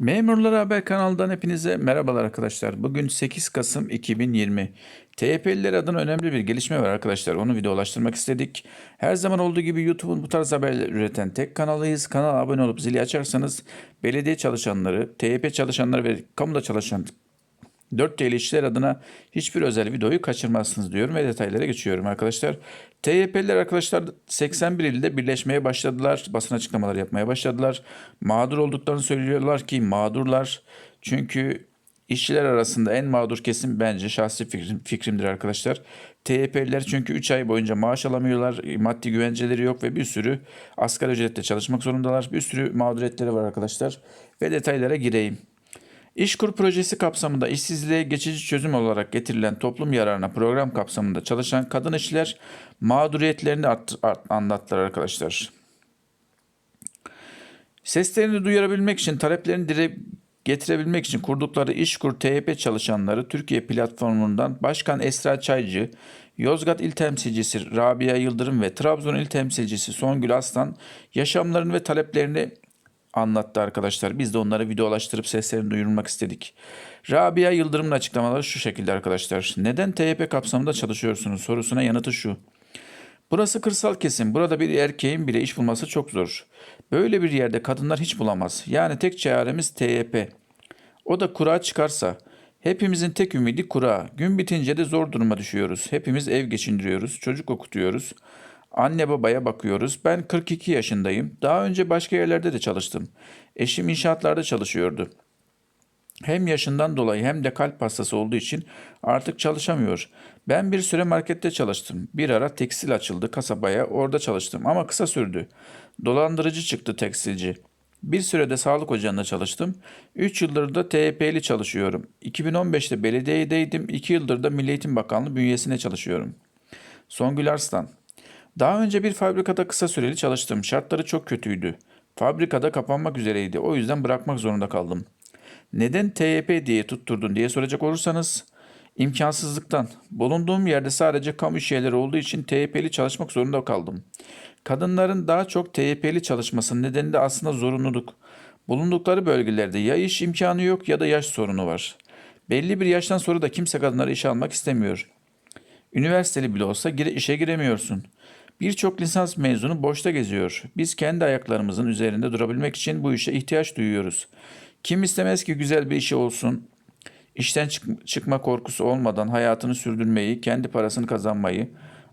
Memurlar Haber kanalından hepinize merhabalar arkadaşlar. Bugün 8 Kasım 2020. TYP'liler adına önemli bir gelişme var arkadaşlar. Onu videolaştırmak istedik. Her zaman olduğu gibi YouTube'un bu tarz haberler üreten tek kanalıyız. Kanala abone olup zili açarsanız belediye çalışanları, TYP çalışanları ve kamuda çalışan 4 TL işçiler adına hiçbir özel videoyu kaçırmazsınız diyorum ve detaylara geçiyorum arkadaşlar. TYP'liler arkadaşlar 81 ilde birleşmeye başladılar. Basın açıklamaları yapmaya başladılar. Mağdur olduklarını söylüyorlar ki mağdurlar. Çünkü işçiler arasında en mağdur kesim bence şahsi fikrim, fikrimdir arkadaşlar. TYP'liler çünkü 3 ay boyunca maaş alamıyorlar. Maddi güvenceleri yok ve bir sürü asgari ücretle çalışmak zorundalar. Bir sürü mağduriyetleri var arkadaşlar. Ve detaylara gireyim. İşkur projesi kapsamında işsizliğe geçici çözüm olarak getirilen toplum yararına program kapsamında çalışan kadın işçiler mağduriyetlerini art, art, anlattılar arkadaşlar. Seslerini duyurabilmek için, taleplerini dile getirebilmek için kurdukları İşkur TYP çalışanları Türkiye platformundan Başkan Esra Çaycı, Yozgat İl Temsilcisi Rabia Yıldırım ve Trabzon İl Temsilcisi Songül Aslan yaşamlarını ve taleplerini anlattı arkadaşlar. Biz de onları videolaştırıp seslerini duyurmak istedik. Rabia Yıldırım'ın açıklamaları şu şekilde arkadaşlar. Neden TYP kapsamında çalışıyorsunuz sorusuna yanıtı şu. Burası kırsal kesim. Burada bir erkeğin bile iş bulması çok zor. Böyle bir yerde kadınlar hiç bulamaz. Yani tek çaremiz TYP. O da kura çıkarsa. Hepimizin tek ümidi kura. Gün bitince de zor duruma düşüyoruz. Hepimiz ev geçindiriyoruz, çocuk okutuyoruz. Anne babaya bakıyoruz. Ben 42 yaşındayım. Daha önce başka yerlerde de çalıştım. Eşim inşaatlarda çalışıyordu. Hem yaşından dolayı hem de kalp hastası olduğu için artık çalışamıyor. Ben bir süre markette çalıştım. Bir ara tekstil açıldı kasabaya orada çalıştım ama kısa sürdü. Dolandırıcı çıktı tekstilci. Bir sürede sağlık ocağında çalıştım. 3 yıldır da TYP'li çalışıyorum. 2015'te belediyedeydim. 2 yıldır da Milli Eğitim Bakanlığı bünyesine çalışıyorum. Songül Arslan daha önce bir fabrikada kısa süreli çalıştım. Şartları çok kötüydü. Fabrikada kapanmak üzereydi. O yüzden bırakmak zorunda kaldım. Neden TYP diye tutturdun diye soracak olursanız imkansızlıktan. Bulunduğum yerde sadece kamu iş yerleri olduğu için TYP'li çalışmak zorunda kaldım. Kadınların daha çok TYP'li çalışmasının nedeni de aslında zorunluluk. Bulundukları bölgelerde ya iş imkanı yok ya da yaş sorunu var. Belli bir yaştan sonra da kimse kadınları işe almak istemiyor. Üniversiteli bile olsa gire, işe giremiyorsun. Birçok lisans mezunu boşta geziyor. Biz kendi ayaklarımızın üzerinde durabilmek için bu işe ihtiyaç duyuyoruz. Kim istemez ki güzel bir işi olsun, işten çık- çıkma korkusu olmadan hayatını sürdürmeyi, kendi parasını kazanmayı.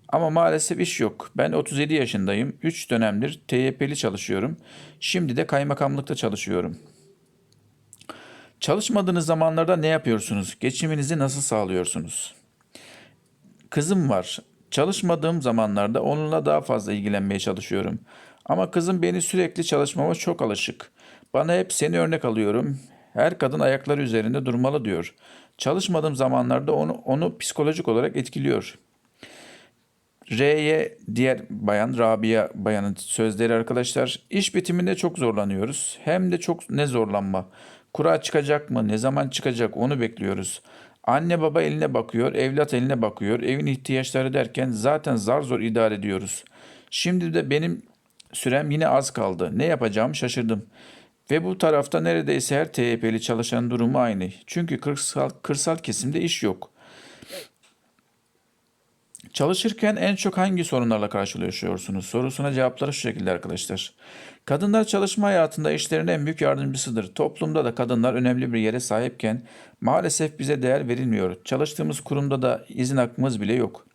Ama maalesef iş yok. Ben 37 yaşındayım. 3 dönemdir TYP'li çalışıyorum. Şimdi de kaymakamlıkta çalışıyorum. Çalışmadığınız zamanlarda ne yapıyorsunuz? Geçiminizi nasıl sağlıyorsunuz? Kızım var. Çalışmadığım zamanlarda onunla daha fazla ilgilenmeye çalışıyorum. Ama kızım beni sürekli çalışmama çok alışık. Bana hep seni örnek alıyorum. Her kadın ayakları üzerinde durmalı diyor. Çalışmadığım zamanlarda onu, onu psikolojik olarak etkiliyor. R'ye diğer bayan Rabia bayanın sözleri arkadaşlar. İş bitiminde çok zorlanıyoruz. Hem de çok ne zorlanma. Kura çıkacak mı? Ne zaman çıkacak? Onu bekliyoruz. Anne baba eline bakıyor, evlat eline bakıyor. Evin ihtiyaçları derken zaten zar zor idare ediyoruz. Şimdi de benim sürem yine az kaldı. Ne yapacağımı şaşırdım. Ve bu tarafta neredeyse her TYP'li çalışan durumu aynı. Çünkü kırsal, kırsal kesimde iş yok. Çalışırken en çok hangi sorunlarla karşılaşıyorsunuz? Sorusuna cevapları şu şekilde arkadaşlar. Kadınlar çalışma hayatında işlerin en büyük yardımcısıdır. Toplumda da kadınlar önemli bir yere sahipken maalesef bize değer verilmiyor. Çalıştığımız kurumda da izin hakkımız bile yok.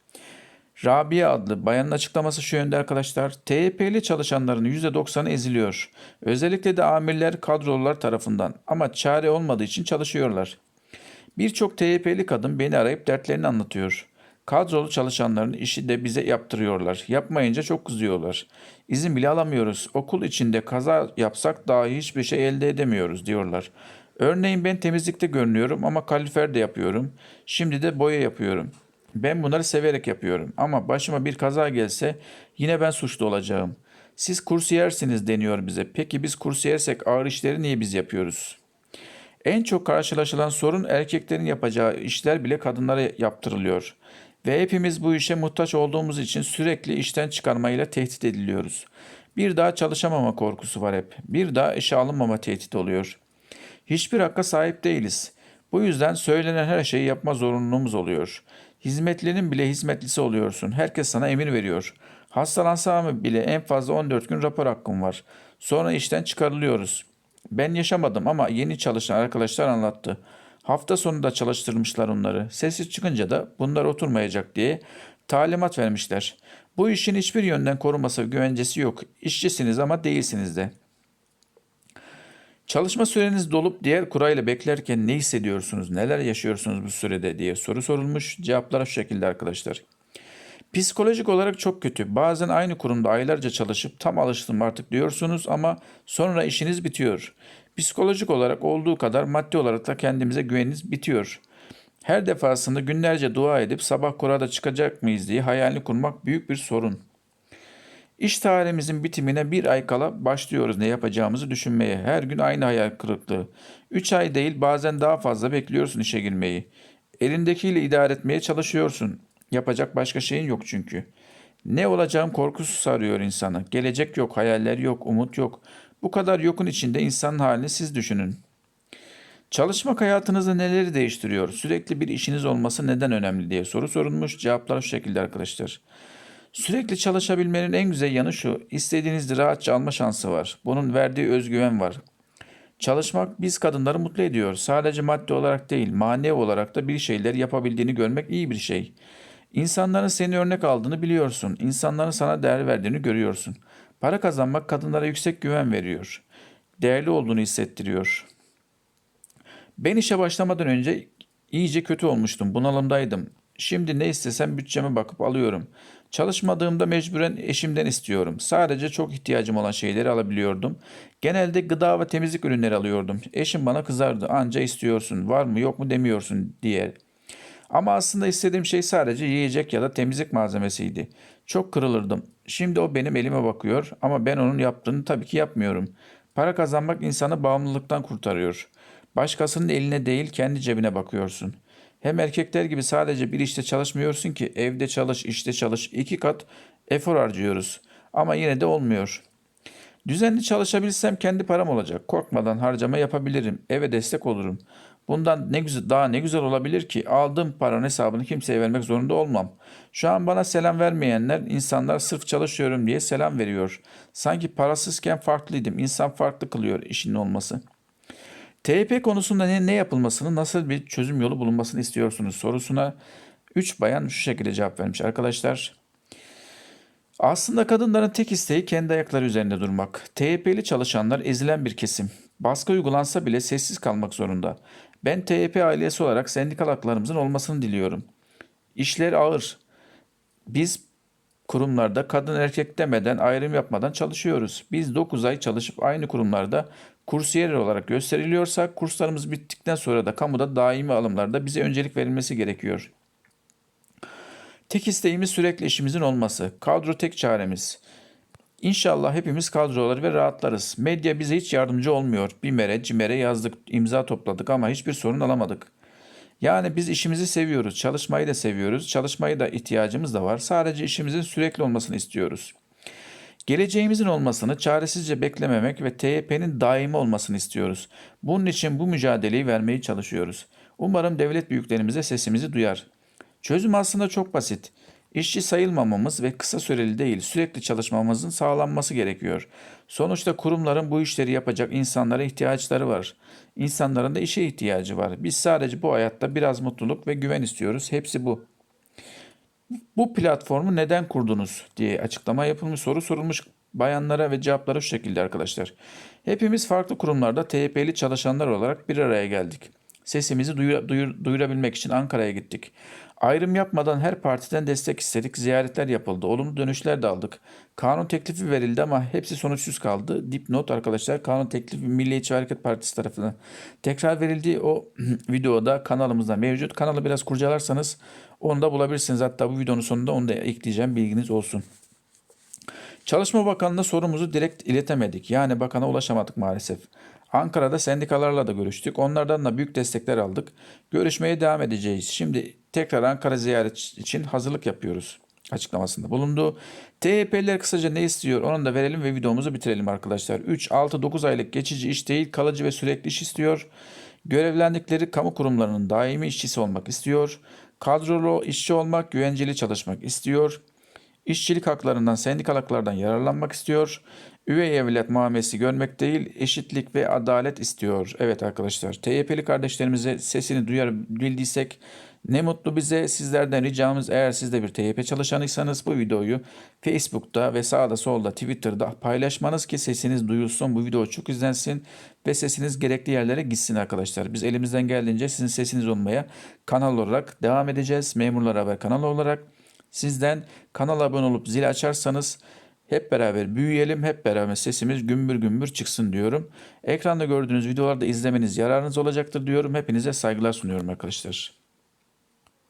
Rabia adlı bayanın açıklaması şu yönde arkadaşlar. TYP'li çalışanların %90'ı eziliyor. Özellikle de amirler kadrolular tarafından ama çare olmadığı için çalışıyorlar. Birçok TYP'li kadın beni arayıp dertlerini anlatıyor. Kadrolu çalışanların işi de bize yaptırıyorlar. Yapmayınca çok kızıyorlar. İzin bile alamıyoruz. Okul içinde kaza yapsak dahi hiçbir şey elde edemiyoruz diyorlar. Örneğin ben temizlikte görünüyorum ama kalifer de yapıyorum. Şimdi de boya yapıyorum. Ben bunları severek yapıyorum ama başıma bir kaza gelse yine ben suçlu olacağım. Siz kursiyersiniz deniyor bize. Peki biz kursiyersek ağır işleri niye biz yapıyoruz? En çok karşılaşılan sorun erkeklerin yapacağı işler bile kadınlara yaptırılıyor. Ve hepimiz bu işe muhtaç olduğumuz için sürekli işten çıkarmayla tehdit ediliyoruz. Bir daha çalışamama korkusu var hep. Bir daha işe alınmama tehdit oluyor. Hiçbir hakka sahip değiliz. Bu yüzden söylenen her şeyi yapma zorunluluğumuz oluyor. Hizmetlerin bile hizmetlisi oluyorsun. Herkes sana emir veriyor. Hastalansam bile en fazla 14 gün rapor hakkım var. Sonra işten çıkarılıyoruz. Ben yaşamadım ama yeni çalışan arkadaşlar anlattı. Hafta sonunda çalıştırmışlar onları. Sesi çıkınca da bunlar oturmayacak diye talimat vermişler. Bu işin hiçbir yönden koruması ve güvencesi yok. İşçisiniz ama değilsiniz de. Çalışma süreniz dolup diğer kurayla beklerken ne hissediyorsunuz, neler yaşıyorsunuz bu sürede diye soru sorulmuş. Cevaplar şu şekilde arkadaşlar. Psikolojik olarak çok kötü. Bazen aynı kurumda aylarca çalışıp tam alıştım artık diyorsunuz ama sonra işiniz bitiyor. Psikolojik olarak olduğu kadar maddi olarak da kendimize güveniniz bitiyor. Her defasında günlerce dua edip sabah kurada çıkacak mıyız diye hayalini kurmak büyük bir sorun. İş tarihimizin bitimine bir ay kala başlıyoruz ne yapacağımızı düşünmeye. Her gün aynı hayal kırıklığı. Üç ay değil bazen daha fazla bekliyorsun işe girmeyi. Elindekiyle idare etmeye çalışıyorsun. Yapacak başka şeyin yok çünkü. Ne olacağım korkusu sarıyor insanı. Gelecek yok, hayaller yok, umut yok. Bu kadar yokun içinde insanın halini siz düşünün. Çalışmak hayatınızda neleri değiştiriyor? Sürekli bir işiniz olması neden önemli diye soru sorulmuş. Cevaplar şu şekilde arkadaşlar. Sürekli çalışabilmenin en güzel yanı şu. İstediğinizde rahatça alma şansı var. Bunun verdiği özgüven var. Çalışmak biz kadınları mutlu ediyor. Sadece maddi olarak değil, manevi olarak da bir şeyler yapabildiğini görmek iyi bir şey. İnsanların seni örnek aldığını biliyorsun. İnsanların sana değer verdiğini görüyorsun. Para kazanmak kadınlara yüksek güven veriyor. Değerli olduğunu hissettiriyor. Ben işe başlamadan önce iyice kötü olmuştum. Bunalımdaydım. Şimdi ne istesem bütçeme bakıp alıyorum. Çalışmadığımda mecburen eşimden istiyorum. Sadece çok ihtiyacım olan şeyleri alabiliyordum. Genelde gıda ve temizlik ürünleri alıyordum. Eşim bana kızardı. Anca istiyorsun, var mı yok mu demiyorsun diye. Ama aslında istediğim şey sadece yiyecek ya da temizlik malzemesiydi. Çok kırılırdım. Şimdi o benim elime bakıyor ama ben onun yaptığını tabii ki yapmıyorum. Para kazanmak insanı bağımlılıktan kurtarıyor. Başkasının eline değil kendi cebine bakıyorsun. Hem erkekler gibi sadece bir işte çalışmıyorsun ki evde çalış, işte çalış. iki kat efor harcıyoruz. Ama yine de olmuyor. Düzenli çalışabilsem kendi param olacak. Korkmadan harcama yapabilirim. Eve destek olurum. Bundan ne güzel daha ne güzel olabilir ki aldığım paranın hesabını kimseye vermek zorunda olmam. Şu an bana selam vermeyenler insanlar sırf çalışıyorum diye selam veriyor. Sanki parasızken farklıydım. İnsan farklı kılıyor işinin olması. TYP konusunda ne, ne yapılmasını, nasıl bir çözüm yolu bulunmasını istiyorsunuz sorusuna 3 bayan şu şekilde cevap vermiş arkadaşlar. Aslında kadınların tek isteği kendi ayakları üzerinde durmak. TYP'li çalışanlar ezilen bir kesim. Baskı uygulansa bile sessiz kalmak zorunda. Ben TYP ailesi olarak sendikal haklarımızın olmasını diliyorum. İşler ağır. Biz kurumlarda kadın erkek demeden ayrım yapmadan çalışıyoruz. Biz 9 ay çalışıp aynı kurumlarda kursiyer olarak gösteriliyorsak kurslarımız bittikten sonra da kamuda daimi alımlarda bize öncelik verilmesi gerekiyor. Tek isteğimiz sürekli işimizin olması. Kadro tek çaremiz. İnşallah hepimiz kadrolar ve rahatlarız. Medya bize hiç yardımcı olmuyor. BİMER'e, CİMER'e yazdık, imza topladık ama hiçbir sorun alamadık. Yani biz işimizi seviyoruz, çalışmayı da seviyoruz, çalışmayı da ihtiyacımız da var. Sadece işimizin sürekli olmasını istiyoruz. Geleceğimizin olmasını çaresizce beklememek ve TYP'nin daimi olmasını istiyoruz. Bunun için bu mücadeleyi vermeye çalışıyoruz. Umarım devlet büyüklerimize sesimizi duyar. Çözüm aslında çok basit. İşçi sayılmamamız ve kısa süreli değil sürekli çalışmamızın sağlanması gerekiyor. Sonuçta kurumların bu işleri yapacak insanlara ihtiyaçları var. İnsanların da işe ihtiyacı var. Biz sadece bu hayatta biraz mutluluk ve güven istiyoruz. Hepsi bu. Bu platformu neden kurdunuz diye açıklama yapılmış, soru sorulmuş bayanlara ve cevapları şu şekilde arkadaşlar. Hepimiz farklı kurumlarda TYP'li çalışanlar olarak bir araya geldik. Sesimizi duyur, duyur, duyurabilmek için Ankara'ya gittik. Ayrım yapmadan her partiden destek istedik, ziyaretler yapıldı, olumlu dönüşler de aldık. Kanun teklifi verildi ama hepsi sonuçsuz kaldı. Dipnot arkadaşlar kanun teklifi Milliyetçi Hareket Partisi tarafından tekrar verildi. O videoda kanalımızda mevcut. Kanalı biraz kurcalarsanız onu da bulabilirsiniz. Hatta bu videonun sonunda onu da ekleyeceğim bilginiz olsun. Çalışma Bakanı'na sorumuzu direkt iletemedik. Yani bakana ulaşamadık maalesef. Ankara'da sendikalarla da görüştük. Onlardan da büyük destekler aldık. Görüşmeye devam edeceğiz. Şimdi tekrar Ankara ziyaret için hazırlık yapıyoruz. açıklamasında bulundu. TYP'liler kısaca ne istiyor onu da verelim ve videomuzu bitirelim arkadaşlar. 3, 6, 9 aylık geçici iş değil kalıcı ve sürekli iş istiyor. Görevlendikleri kamu kurumlarının daimi işçisi olmak istiyor. Kadrolu işçi olmak, güvenceli çalışmak istiyor. İşçilik haklarından, sendikal haklardan yararlanmak istiyor. Üvey evlat muamelesi görmek değil, eşitlik ve adalet istiyor. Evet arkadaşlar, TYP'li kardeşlerimize sesini duyar bildiysek ne mutlu bize. Sizlerden ricamız eğer siz de bir TYP çalışanıysanız bu videoyu Facebook'ta ve sağda solda Twitter'da paylaşmanız ki sesiniz duyulsun. Bu video çok izlensin ve sesiniz gerekli yerlere gitsin arkadaşlar. Biz elimizden geldiğince sizin sesiniz olmaya kanal olarak devam edeceğiz. Memurlar Haber kanalı olarak. Sizden kanala abone olup zil açarsanız hep beraber büyüyelim, hep beraber sesimiz gümbür gümbür çıksın diyorum. Ekranda gördüğünüz videolarda izlemeniz yararınız olacaktır diyorum. Hepinize saygılar sunuyorum arkadaşlar.